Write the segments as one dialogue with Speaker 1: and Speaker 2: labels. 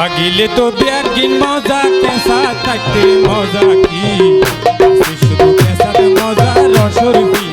Speaker 1: ভাগিলে তো ব্যাগিন মজা কেসা থাকতে মজা কি? শুধু কেসাতে মজা রসর ফিরিতি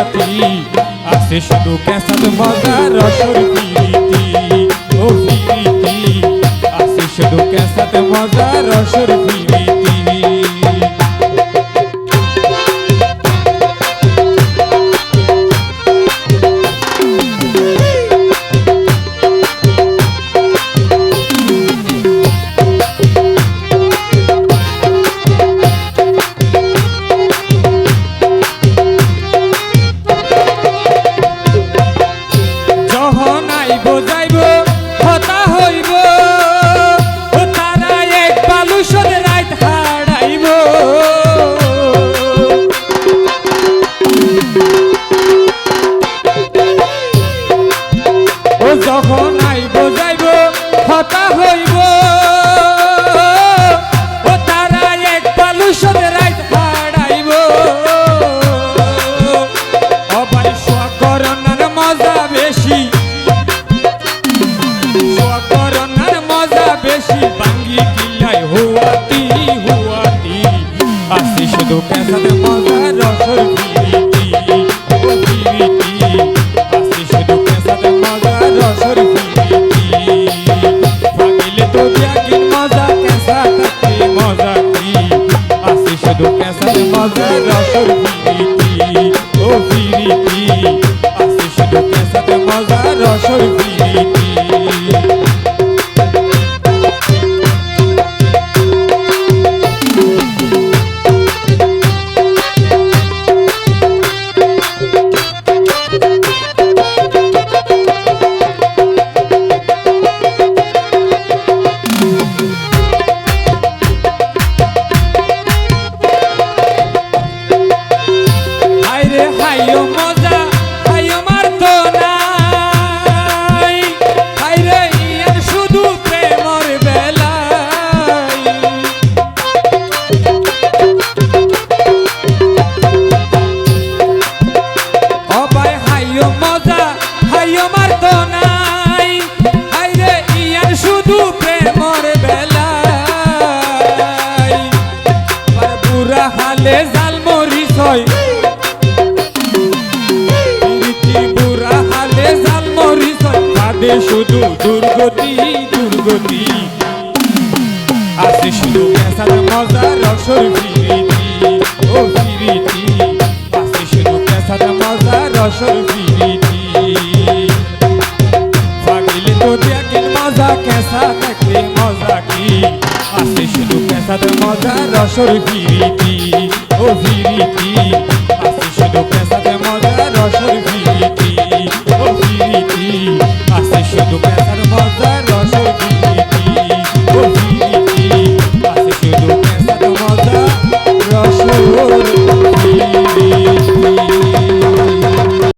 Speaker 1: একসাথী আছে শুধু কেসাত মজা রসর ফিরিতি ও ফিরিতি আছে শুধু কেসাত মজা রসর যখন আইব যাইব হতা হইব। আসি শুধু পেশাতে মজা রসর ফিরিতি ও ফিরিতি আসি শুধু পেশাতে মজা রসর ফিরিতি ভাগিলে তো ব্যাগিন মজা কেসা থাকতে মজা কি আসি শুধু পেশাতে মজা রসর ফিরিতি ও ফিরিতি আসি শুধু পেশাতে মজা রসর ফিরিতি হাইরে হাইও মজা হাইও কাঁদে শুধু দুর্গতি দুর্গতি। আছে শুধু পেশার মজা রসর ফিরিতি ও ফিরিতি আছে শুধু পেশার মজা রসর ফিরিতি পাগিলে তো দেখেন মজা কেসা থাকলে মজা কি? আছে শুধু পেশার মজা রসর ফিরিতি ও ফিরিতি